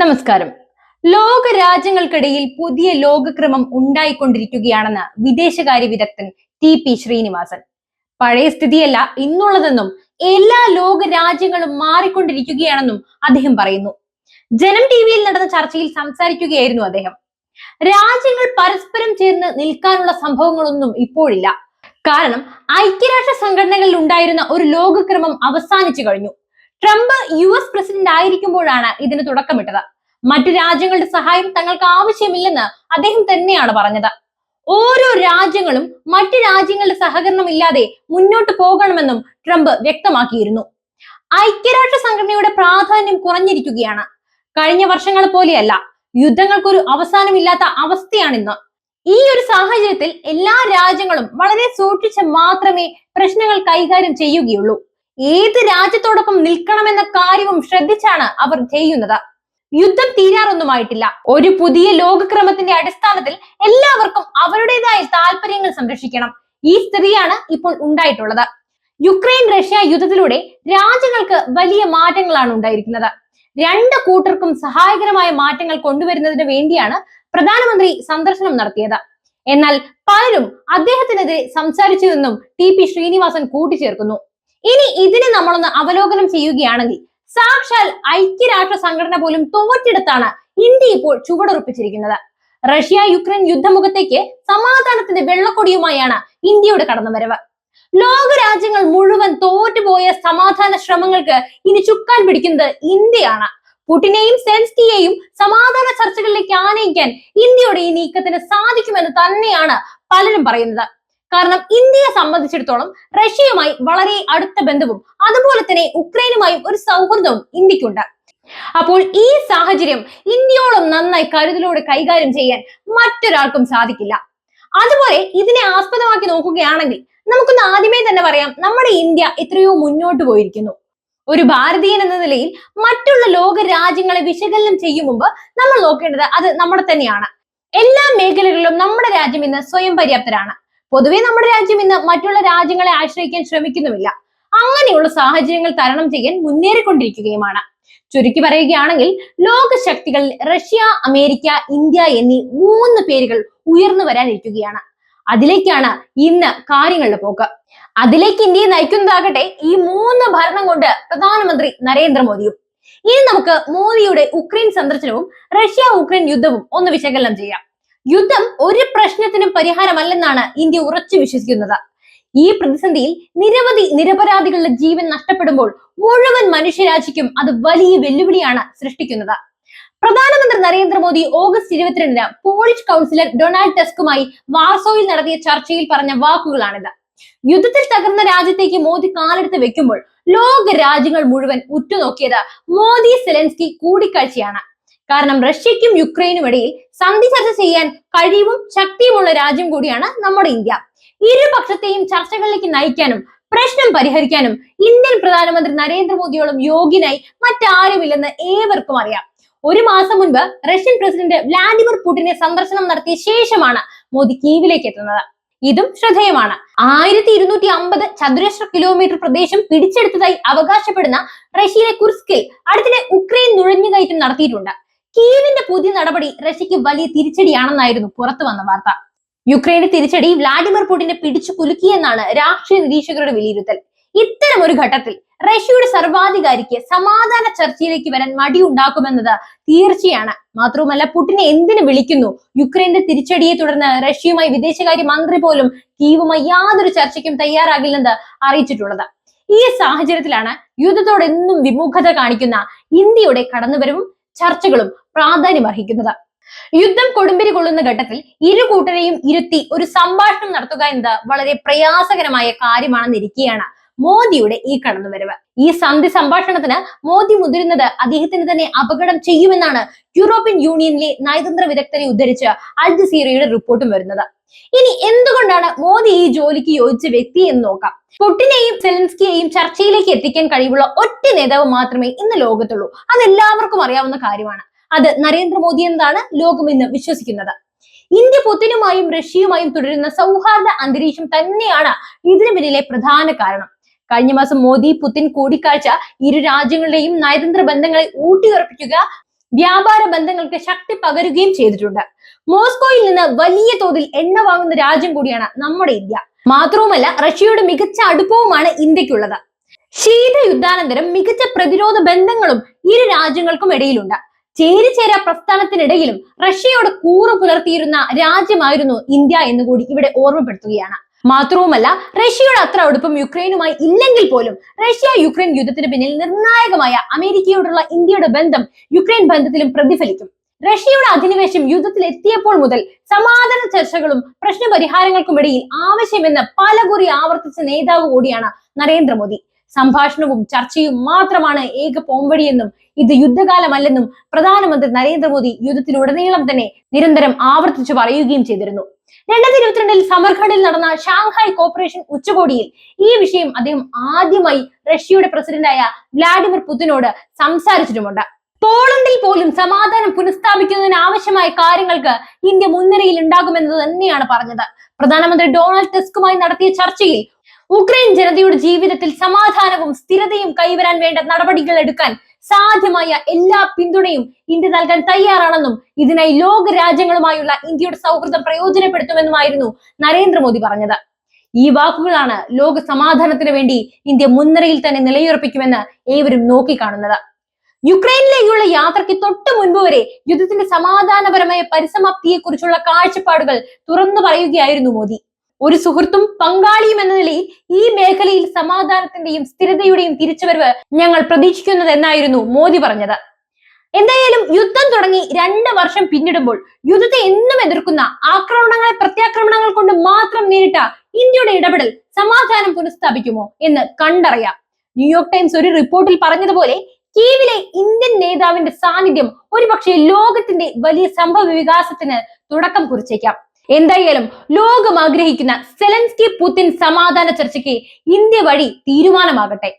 നമസ്കാരം. ലോക രാജ്യങ്ങൾക്കിടയിൽ പുതിയ ലോകക്രമം ഉണ്ടായിക്കൊണ്ടിരിക്കുകയാണെന്ന് വിദേശകാര്യ വിദഗ്ധൻ ടി പി ശ്രീനിവാസൻ. പഴയ സ്ഥിതിയല്ല ഇന്നുള്ളതെന്നും എല്ലാ ലോക രാജ്യങ്ങളും മാറിക്കൊണ്ടിരിക്കുകയാണെന്നും അദ്ദേഹം പറയുന്നു. ജനം ടി വിയിൽ നടന്ന ചർച്ചയിൽ സംസാരിക്കുകയായിരുന്നു അദ്ദേഹം. രാജ്യങ്ങൾ പരസ്പരം ചേർന്ന് നിൽക്കാനുള്ള സംഭവങ്ങളൊന്നും ഇപ്പോഴില്ല. കാരണം ഐക്യരാഷ്ട്ര സംഘടനകളിൽ ഉണ്ടായിരുന്ന ഒരു ലോകക്രമം അവസാനിച്ചു കഴിഞ്ഞു. ട്രംപ് യു എസ് പ്രസിഡന്റ് ആയിരിക്കുമ്പോഴാണ് ഇതിന് തുടക്കമിട്ടത്. മറ്റു രാജ്യങ്ങളുടെ സഹായം തങ്ങൾക്ക് ആവശ്യമില്ലെന്ന് അദ്ദേഹം തന്നെയാണ് പറഞ്ഞത്. ഓരോ രാജ്യങ്ങളും മറ്റു രാജ്യങ്ങളുടെ സഹകരണം ഇല്ലാതെ മുന്നോട്ട് പോകണമെന്നും ട്രംപ് വ്യക്തമാക്കിയിരുന്നു. ഐക്യരാഷ്ട്ര സംഘടനയുടെ പ്രാധാന്യം കുറഞ്ഞിരിക്കുകയാണ്. കഴിഞ്ഞ വർഷങ്ങളെ പോലെയല്ല യുദ്ധങ്ങൾക്കൊരു അവസാനമില്ലാത്ത അവസ്ഥയാണിന്ന്. ഈ ഒരു സാഹചര്യത്തിൽ എല്ലാ രാജ്യങ്ങളും വളരെ സൂക്ഷിച്ച് മാത്രമേ പ്രശ്നങ്ങൾ കൈകാര്യം ചെയ്യുകയുള്ളൂ. ഏത് രാജ്യത്തോടൊപ്പം നിൽക്കണമെന്ന കാര്യവും ശ്രദ്ധിച്ചാണ് അവർ ചെയ്യുന്നത്. യുദ്ധം തീരാറൊന്നുമായിട്ടില്ല. ഒരു പുതിയ ലോകക്രമത്തിന്റെ അടിസ്ഥാനത്തിൽ എല്ലാവർക്കും അവരുടേതായ താല്പര്യങ്ങൾ സംരക്ഷിക്കണം. ഈ സ്ഥിതിയാണ് ഇപ്പോൾ ഉണ്ടായിട്ടുള്ളത്. യുക്രൈൻ റഷ്യ യുദ്ധത്തിലൂടെ രാജ്യങ്ങൾക്ക് വലിയ മാറ്റങ്ങളാണ് ഉണ്ടായിരിക്കുന്നത്. രണ്ട് കൂട്ടർക്കും സഹായകരമായ മാറ്റങ്ങൾ കൊണ്ടുവരുന്നതിന് വേണ്ടിയാണ് പ്രധാനമന്ത്രി സന്ദർശനം നടത്തിയത്. എന്നാൽ പലരും അദ്ദേഹത്തിനെതിരെ സംസാരിച്ചുവെന്നും ടി പി ശ്രീനിവാസൻ കൂട്ടിച്ചേർക്കുന്നു. ഇനി ഇതിനെ നമ്മളൊന്ന് അവലോകനം ചെയ്യുകയാണെങ്കിൽ സാക്ഷാൽ ഐക്യരാഷ്ട്ര സംഘടന പോലും തോറ്റെടുത്താണ് ഇന്ത്യ ഇപ്പോൾ ചുവടുറപ്പിച്ചിരിക്കുന്നത്. റഷ്യ യുക്രൈൻ യുദ്ധമുഖത്തേക്ക് സമാധാനത്തിന്റെ വെള്ളക്കൊടിയുമായാണ് ഇന്ത്യയുടെ കടന്നുവരവ്. ലോക രാജ്യങ്ങൾ മുഴുവൻ തോറ്റുപോയ സമാധാന ശ്രമങ്ങൾക്ക് ഇനി ചുക്കാൻ പിടിക്കുന്നത് ഇന്ത്യയാണ്. പുടിനെയും സെൻസ്കിയെയും സമാധാന ചർച്ചകളിലേക്ക് ആനയിക്കാൻ ഇന്ത്യയുടെ ഈ നീക്കത്തിന് സാധിക്കുമെന്ന് തന്നെയാണ് പലരും പറയുന്നത്. കാരണം ഇന്ത്യയെ സംബന്ധിച്ചിടത്തോളം റഷ്യയുമായി വളരെ അടുത്ത ബന്ധവും അതുപോലെ തന്നെ ഉക്രൈനുമായും ഒരു സൗഹൃദവും ഇന്ത്യക്കുണ്ട്. അപ്പോൾ ഈ സാഹചര്യം ഇന്ത്യയോളം നന്നായി കരുതലോടെ കൈകാര്യം ചെയ്യാൻ മറ്റൊരാൾക്കും സാധിക്കില്ല. അതുപോലെ ഇതിനെ ആസ്പദമാക്കി നോക്കുകയാണെങ്കിൽ നമുക്കൊന്ന് ആദ്യമേ തന്നെ പറയാം നമ്മുടെ ഇന്ത്യ എത്രയോ മുന്നോട്ട് പോയിരിക്കുന്നു. ഒരു ഭാരതീയൻ എന്ന നിലയിൽ മറ്റുള്ള ലോക രാജ്യങ്ങളെ വിശകലനം ചെയ്യും മുമ്പ് നമ്മൾ നോക്കേണ്ടത് അത് നമ്മുടെ തന്നെയാണ്. എല്ലാ മേഖലകളിലും നമ്മുടെ രാജ്യം ഇന്ന് സ്വയം പര്യാപ്തരാണ്. പൊതുവെ നമ്മുടെ രാജ്യം ഇന്ന് മറ്റുള്ള രാജ്യങ്ങളെ ആശ്രയിക്കാൻ ശ്രമിക്കുന്നുമില്ല. അങ്ങനെയുള്ള സാഹചര്യങ്ങൾ തരണം ചെയ്യാൻ മുന്നേറിക്കൊണ്ടിരിക്കുകയുമാണ്. ചുരുക്കി പറയുകയാണെങ്കിൽ ലോക ശക്തികളിൽ റഷ്യ അമേരിക്ക ഇന്ത്യ എന്നീ മൂന്ന് പേരുകൾ ഉയർന്നു വരാനിരിക്കുകയാണ്. അതിലേക്കാണ് ഇന്ന് കാര്യങ്ങളുടെ പോക്ക്. അതിലേക്ക് ഇന്ത്യയെ നയിക്കുന്നതാകട്ടെ ഈ മൂന്ന് ഭരണം കൊണ്ട് പ്രധാനമന്ത്രി നരേന്ദ്രമോദിയും ഇനി നമുക്ക് മോദിയുടെ ഉക്രൈൻ സന്ദർശനവും റഷ്യ ഉക്രൈൻ യുദ്ധവും ഒന്ന് വിശകലനം ചെയ്യാം. യുദ്ധം ഒരു പ്രശ്നത്തിനും പരിഹാരമല്ലെന്നാണ് ഇന്ത്യ ഉറച്ചു വിശ്വസിക്കുന്നത്. ഈ പ്രതിസന്ധിയിൽ നിരവധി നിരപരാധികളുടെ ജീവൻ നഷ്ടപ്പെടുമ്പോൾ മുഴുവൻ മനുഷ്യരാശിക്കും അത് വലിയ വെല്ലുവിളിയാണ് സൃഷ്ടിക്കുന്നത്. പ്രധാനമന്ത്രി നരേന്ദ്രമോദി ഓഗസ്റ്റ് ഇരുപത്തിരണ്ടിന് പോളിഷ് കൗൺസിലർ ഡൊണാൾഡ് ടെസ്കുമായി വാർസോയിൽ നടത്തിയ ചർച്ചയിൽ പറഞ്ഞ വാക്കുകളാണിത്. യുദ്ധത്തിൽ തകർന്ന രാജ്യത്തേക്ക് മോദി കാലെടുത്ത് വെക്കുമ്പോൾ ലോക രാജ്യങ്ങൾ മുഴുവൻ ഉറ്റുനോക്കിയത് മോദി സെലൻസ്കി കൂടിക്കാഴ്ചയാണ്. കാരണം റഷ്യയ്ക്കും യുക്രൈനും ഇടയിൽ സന്ധി ചർച്ച ചെയ്യാൻ കഴിവും ശക്തിയുമുള്ള രാജ്യം കൂടിയാണ് നമ്മുടെ ഇന്ത്യ. ഇരുപക്ഷത്തെയും ചർച്ചകളിലേക്ക് നയിക്കാനും പ്രശ്നം പരിഹരിക്കാനും ഇന്ത്യൻ പ്രധാനമന്ത്രി നരേന്ദ്രമോദിയോളം യോഗ്യനായി മറ്റാരുമില്ലെന്ന് ഏവർക്കും അറിയാം. ഒരു മാസം മുൻപ് റഷ്യൻ പ്രസിഡന്റ് വ്ലാഡിമിർ പുടിനെ സന്ദർശനം നടത്തിയ ശേഷമാണ് മോദി കീവിലേക്ക് എത്തുന്നത്. ഇതും ശ്രദ്ധേയമാണ്. ആയിരത്തി ഇരുന്നൂറ്റി അമ്പത് ചതുരശ്ര കിലോമീറ്റർ പ്രദേശം പിടിച്ചെടുത്തതായി അവകാശപ്പെടുന്ന റഷ്യയിലെ കുർസ്കിൽ അടുത്തിടെ ഉക്രൈൻ നുഴഞ്ഞുകയറ്റം നടത്തിയിട്ടുണ്ട്. കീവിന്റെ പുതിയ നടപടി റഷ്യക്ക് വലിയ തിരിച്ചടിയാണെന്നായിരുന്നു പുറത്തു വന്ന വാർത്ത. യുക്രൈന്റെ തിരിച്ചടി വ്ലാഡിമിർ പുടിനെ പിടിച്ചു കുലുക്കിയെന്നാണ് രാഷ്ട്രീയ നിരീക്ഷകരുടെ വിലയിരുത്തൽ. ഇത്തരം ഒരു ഘട്ടത്തിൽ റഷ്യയുടെ സർവാധികാരിക്ക് സമാധാന ചർച്ചയിലേക്ക് വരാൻ മടിയുണ്ടാക്കുമെന്നത് തീർച്ചയാണ്. മാത്രവുമല്ല പുടിനെ എന്തിനു വിളിക്കുന്നു? യുക്രൈന്റെ തിരിച്ചടിയെ തുടർന്ന് റഷ്യയുമായി വിദേശകാര്യ മന്ത്രി പോലും കീവുമായി യാതൊരു ചർച്ചയ്ക്കും തയ്യാറാകില്ലെന്ന് അറിയിച്ചിട്ടുള്ളത്. ഈ സാഹചര്യത്തിലാണ് യുദ്ധത്തോടെന്നും വിമുഖത കാണിക്കുന്ന ഇന്ത്യയുടെ കടന്നുവരവും ചർച്ചകളും പ്രാധാന്യം അർഹിക്കുന്നത്. യുദ്ധം കൊടുമ്പിരി കൊള്ളുന്ന ഘട്ടത്തിൽ ഇരു കൂട്ടരെയും ഇരുത്തി ഒരു സംഭാഷണം നടത്തുക എന്നത് വളരെ പ്രയാസകരമായ കാര്യമാണെന്നിരിക്കെയാണ് മോദിയുടെ ഈ കടന്നുവരവ്. ഈ സന്ധി സംഭാഷണത്തിന് മോദി മുതിരുന്നത് അദ്ദേഹത്തിന് തന്നെ അപകടം ചെയ്യുമെന്നാണ് യൂറോപ്യൻ യൂണിയനിലെ നയതന്ത്ര വിദഗ്ധരെ ഉദ്ധരിച്ച് അൽ ജസീറയുടെ റിപ്പോർട്ടും വരുന്നത്. ഇനി എന്തുകൊണ്ടാണ് മോദി ഈ ജോലിക്ക് യോജിച്ച വ്യക്തി എന്ന് നോക്കാം. പുട്ടിനെയും സെലൻസ്കിയെയും ചർച്ചയിലേക്ക് എത്തിക്കാൻ കഴിവുള്ള ഒറ്റ നേതാവ് മാത്രമേ ഇന്ന് ലോകത്തുള്ളൂ. അതെല്ലാവർക്കും അറിയാവുന്ന കാര്യമാണ്. അത് നരേന്ദ്രമോദി എന്നാണ് ലോകം ഇന്ന് വിശ്വസിക്കുന്നത്. ഇന്ത്യ പുത്തിനുമായും റഷ്യയുമായും തുടരുന്ന സൗഹാർദ്ദ അന്തരീക്ഷം തന്നെയാണ് ഇതിനു പിന്നിലെ പ്രധാന കാരണം. കഴിഞ്ഞ മാസം മോദി പുത്തിൻ കൂടിക്കാഴ്ച ഇരു രാജ്യങ്ങളുടെയും നയതന്ത്ര ബന്ധങ്ങളെ ഊട്ടിയുറപ്പിക്കുക വ്യാപാര ബന്ധങ്ങൾക്ക് ശക്തി പകരുകയും ചെയ്തിട്ടുണ്ട്. മോസ്കോയിൽ നിന്ന് വലിയ തോതിൽ എണ്ണ വാങ്ങുന്ന രാജ്യം കൂടിയാണ് നമ്മുടെ ഇന്ത്യ. മാത്രവുമല്ല റഷ്യയുടെ മികച്ച അടുപ്പവുമാണ് ഇന്ത്യക്കുള്ളത്. ശീതയുദ്ധാനന്തരം മികച്ച പ്രതിരോധ ബന്ധങ്ങളും ഇരു രാജ്യങ്ങൾക്കും ഇടയിലുണ്ട്. ചേരിചേര പ്രസ്ഥാനത്തിനിടയിലും റഷ്യയോട് കൂറു പുലർത്തിയിരുന്ന രാജ്യമായിരുന്നു ഇന്ത്യ എന്നുകൂടി ഇവിടെ ഓർമ്മപ്പെടുത്തുകയാണ്. മാത്രവുമല്ല റഷ്യയുടെ അത്ര അടുപ്പം യുക്രൈനുമായി ഇല്ലെങ്കിൽ പോലും റഷ്യ യുക്രൈൻ യുദ്ധത്തിന് പിന്നിൽ നിർണായകമായ അമേരിക്കയോടുള്ള ഇന്ത്യയുടെ ബന്ധം യുക്രൈൻ ബന്ധത്തിലും പ്രതിഫലിക്കും. റഷ്യയുടെ അധിനിവേശം യുദ്ധത്തിൽ എത്തിയപ്പോൾ മുതൽ സമാധാന ചർച്ചകളും പ്രശ്നപരിഹാരങ്ങൾക്കുമിടയിൽ ആവശ്യമെന്ന് പലകുറി ആവർത്തിച്ച നേതാവ് കൂടിയാണ് നരേന്ദ്രമോദി. സംഭാഷണവും ചർച്ചയും മാത്രമാണ് ഏക പോംവഴിയെന്നും ഇത് യുദ്ധകാലമല്ലെന്നും പ്രധാനമന്ത്രി നരേന്ദ്രമോദി യുദ്ധത്തിലുടനീളം തന്നെ നിരന്തരം ആവർത്തിച്ചു പറയുകയും ചെയ്തിരുന്നു. രണ്ടായിരത്തി ഇരുപത്തിരണ്ടിൽ സമർഖണ്ഡിൽ നടന്ന ഷാങ്ഹായ് കോപ്പറേഷൻ ഉച്ചകോടിയിൽ ഈ വിഷയം അദ്ദേഹം ആദ്യമായി റഷ്യയുടെ പ്രസിഡന്റായ വ്ലാഡിമിർ പുതിനോട് സംസാരിച്ചിട്ടുമുണ്ട്. പോളണ്ടിൽ പോലും സമാധാനം പുനഃസ്ഥാപിക്കുന്നതിന് ആവശ്യമായ കാര്യങ്ങൾക്ക് ഇന്ത്യ മുൻനിരയിൽ ഉണ്ടാകുമെന്നത് തന്നെയാണ് പറഞ്ഞത്. പ്രധാനമന്ത്രി ഡൊണാൾഡ് ടെസ്കുമായി നടത്തിയ ചർച്ചയിൽ ഉക്രൈൻ ജനതയുടെ ജീവിതത്തിൽ സമാധാനവും സ്ഥിരതയും കൈവരാൻ വേണ്ട നടപടികൾ എടുക്കാൻ സാധ്യമായ എല്ലാ പിന്തുണയും ഇന്ത്യ നൽകാൻ തയ്യാറാണെന്നും ഇതിനായി ലോക രാജ്യങ്ങളുമായുള്ള ഇന്ത്യയുടെ സൗഹൃദം പ്രയോജനപ്പെടുത്തുമെന്നുമായിരുന്നു നരേന്ദ്രമോദി പറഞ്ഞത്. ഈ വാക്കുകളാണ് ലോക സമാധാനത്തിന് വേണ്ടി ഇന്ത്യ മുൻനിരയിൽ തന്നെ നിലയുറപ്പിക്കുമെന്ന് ഏവരും നോക്കിക്കാണുന്നത്. യുക്രൈനിലേക്കുള്ള യാത്രയ്ക്ക് തൊട്ടു മുൻപ് വരെ യുദ്ധത്തിന്റെ സമാധാനപരമായ പരിസമാപ്തിയെ കുറിച്ചുള്ള കാഴ്ചപ്പാടുകൾ തുറന്നു പറയുകയായിരുന്നു മോദി. ഒരു സുഹൃത്തും പങ്കാളിയും എന്ന നിലയിൽ ഈ മേഖലയിൽ സമാധാനത്തിന്റെയും സ്ഥിരതയുടെയും തിരിച്ചുവരവ് ഞങ്ങൾ പ്രതീക്ഷിക്കുന്നത് എന്നായിരുന്നു മോദി പറഞ്ഞത്. എന്തായാലും യുദ്ധം തുടങ്ങി രണ്ട് വർഷം പിന്നിടുമ്പോൾ യുദ്ധത്തെ എന്നും എതിർക്കുന്ന ആക്രമണങ്ങളെ പ്രത്യാക്രമണങ്ങൾ കൊണ്ട് മാത്രം നേരിട്ട ഇന്ത്യയുടെ ഇടപെടൽ സമാധാനം പുനഃസ്ഥാപിക്കുമോ എന്ന് കണ്ടറിയാം. ന്യൂയോർക്ക് ടൈംസ് ഒരു റിപ്പോർട്ടിൽ പറഞ്ഞതുപോലെ കീവിലെ ഇന്ത്യൻ നേതാവിന്റെ സാന്നിധ്യം ഒരുപക്ഷെ ലോകത്തിന്റെ വലിയ സംഭവ വികാസത്തിന് തുടക്കം കുറിച്ചേക്കാം. എന്തായാലും ലോകം ആഗ്രഹിക്കുന്ന സെലൻസ്കി പുതിൻ സമാധാന ചർച്ചയ്ക്ക് ഇന്ത്യ വഴി തീരുമാനമാകട്ടെ.